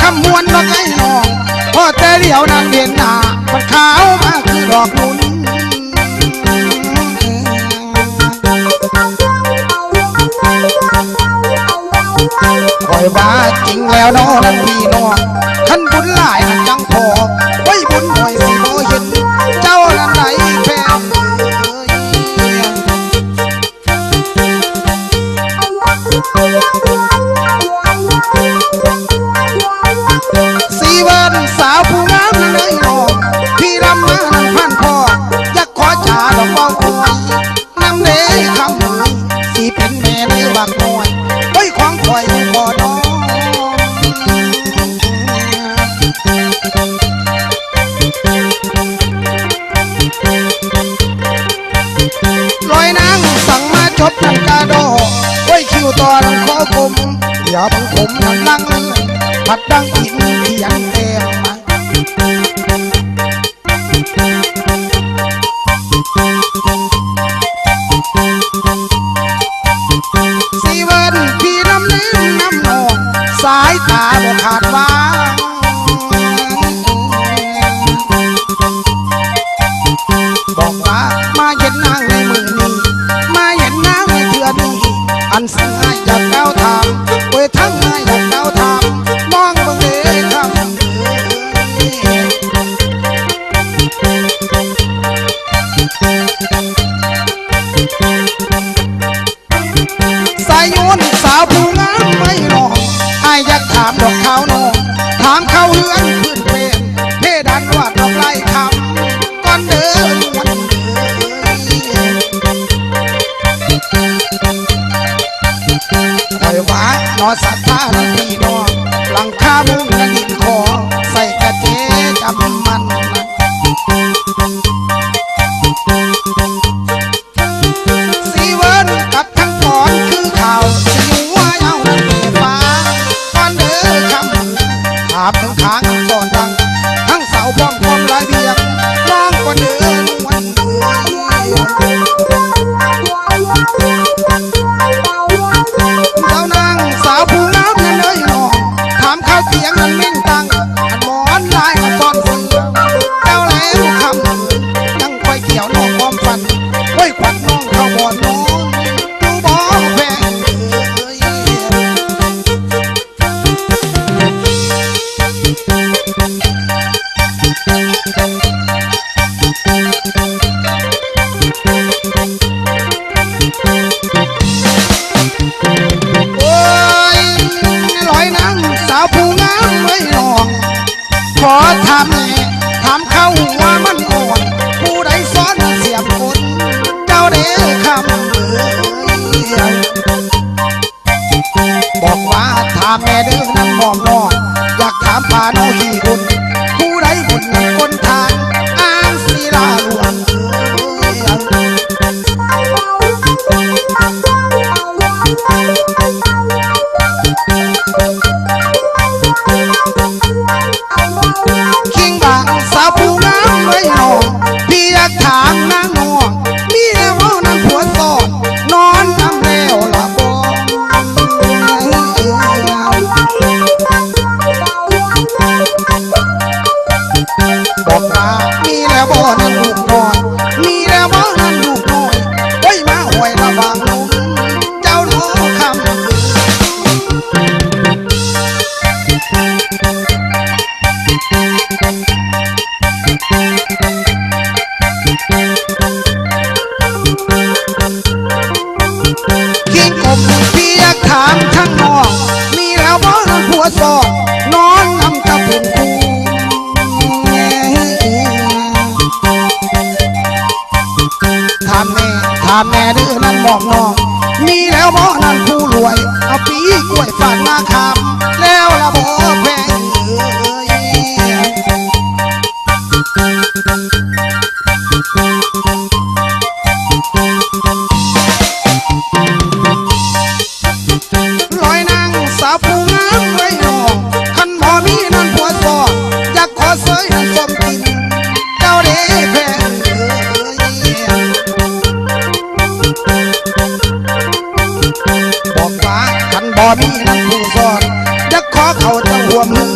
คำมวนรถไอ้น้องพอแต่เดียวนางเด่นหน้ามันขาวมาคือดอกนุ่นคอยว่าจริงแล้วน้องนั้นพี่น้องขันบุญหลายนั้นจังพอไว้บุญหน่อยสิบ่ ดนังกาโดไว้คิวตอนขอกลมอย่าพังผมนั่งนั่งผัดดังอินเสียนแดง ลอยนางสาวผู้งามไว้หนอคันหมอมีนอนหัวอยากขอเสยสมกินเจ้าเด้แพงบอกว่าคันบ่มีนอนผู้ซอนอยากขอเขาจะห่วมหึง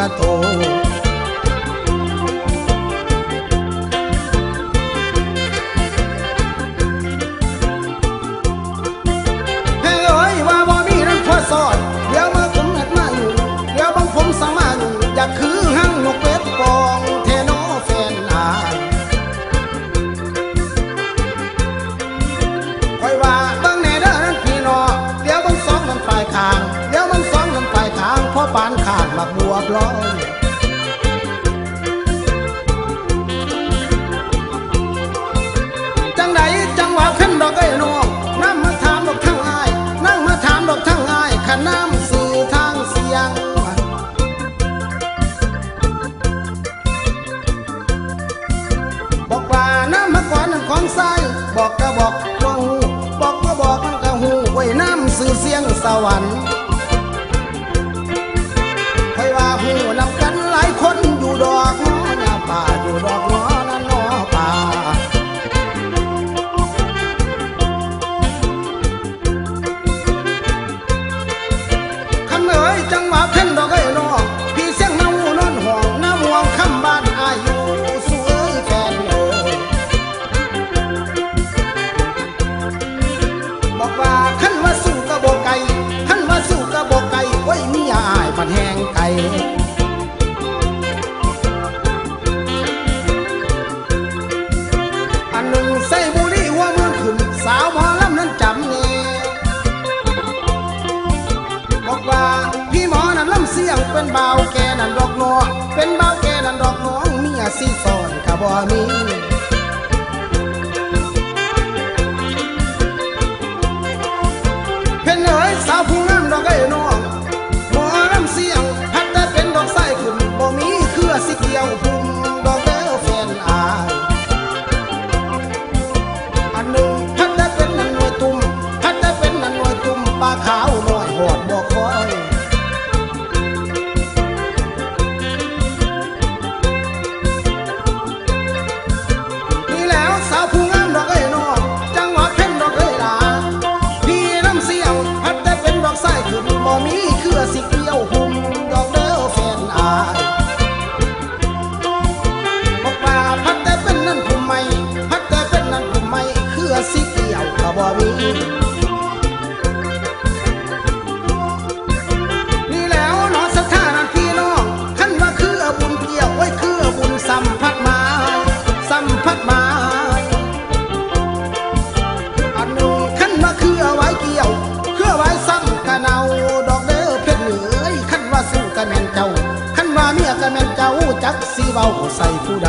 à water สีเบาใส่ผู้ใด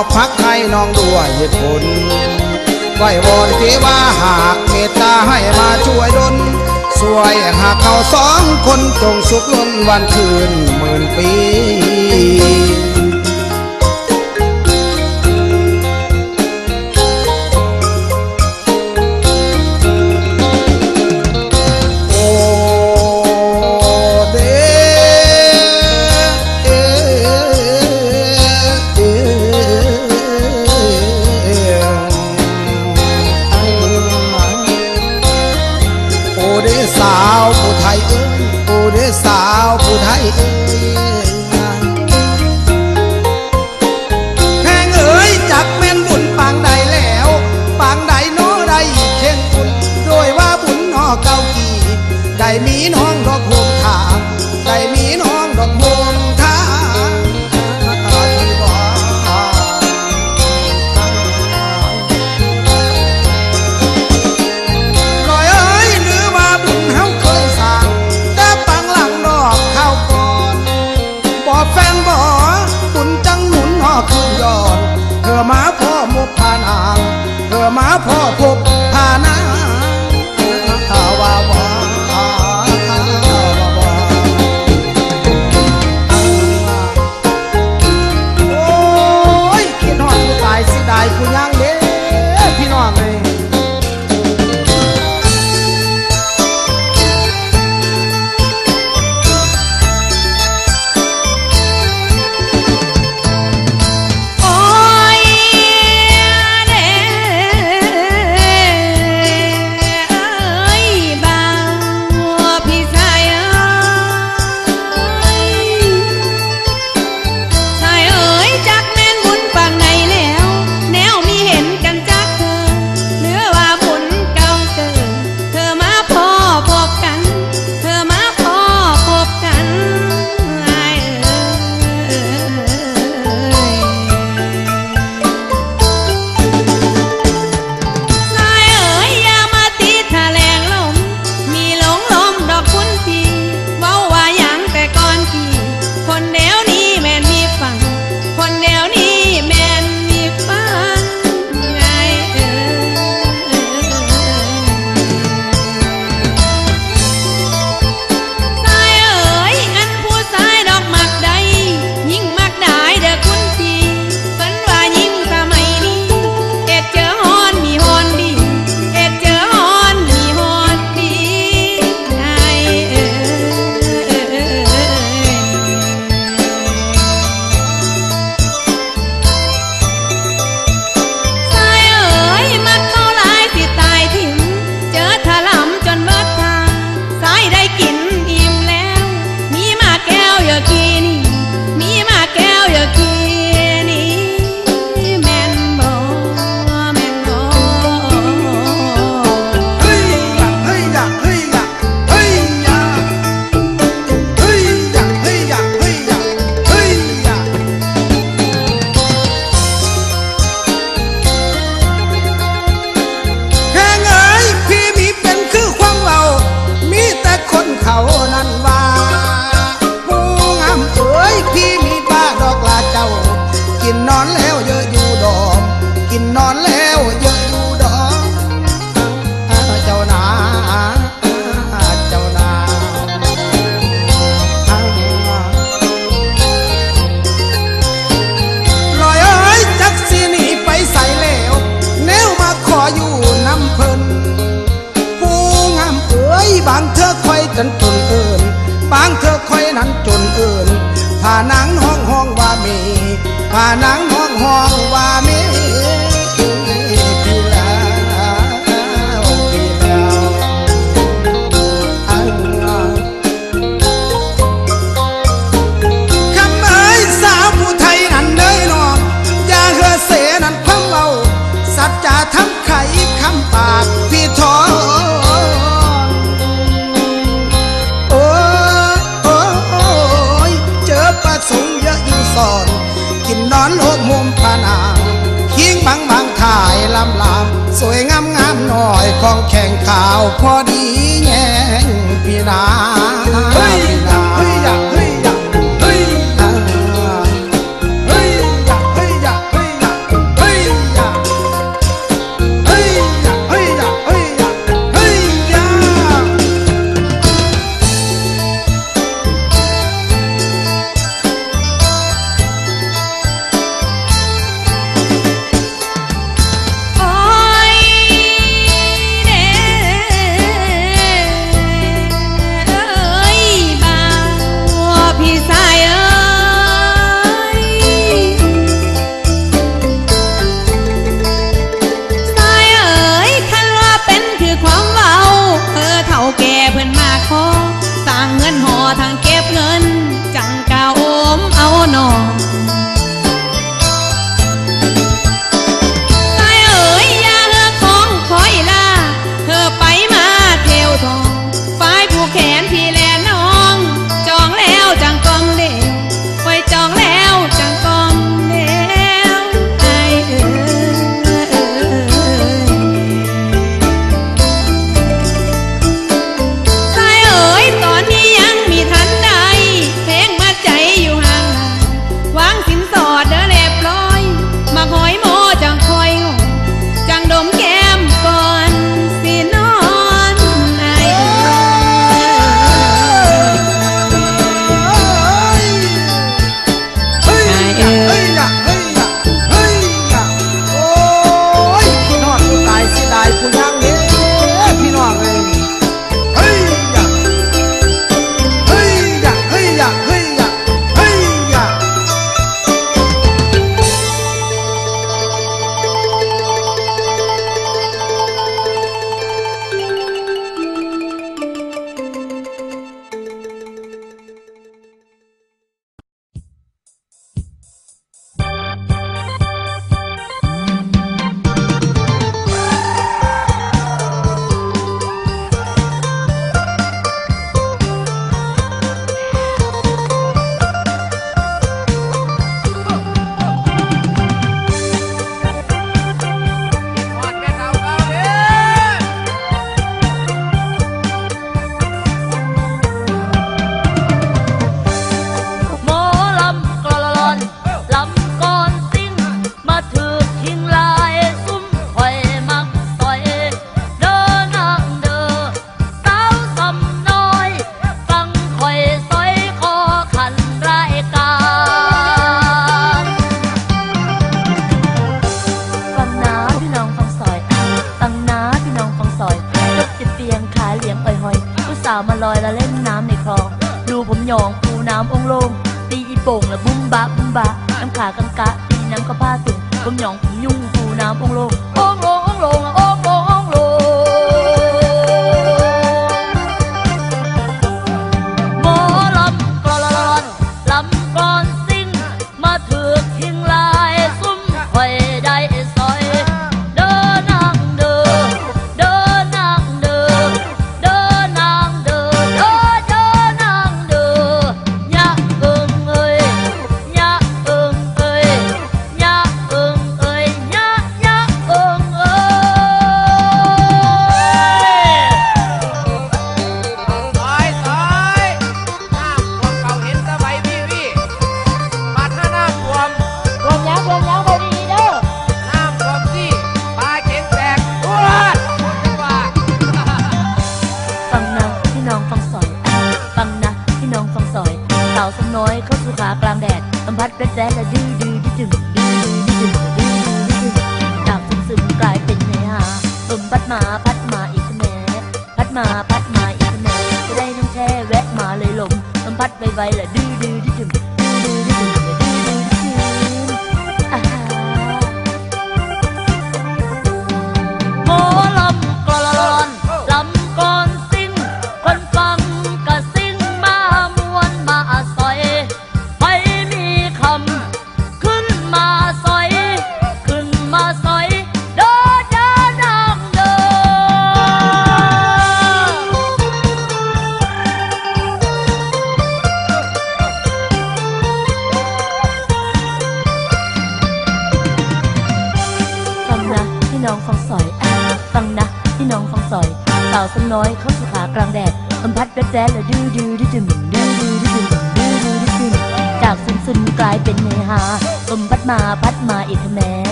อบพักให้น้องด้วยเหตุผลไหววอนที่ว่าหากเมตตาให้มาช่วยดลสวยหากเขาสองคนจงสุขล้นวันคืนหมื่นปี upon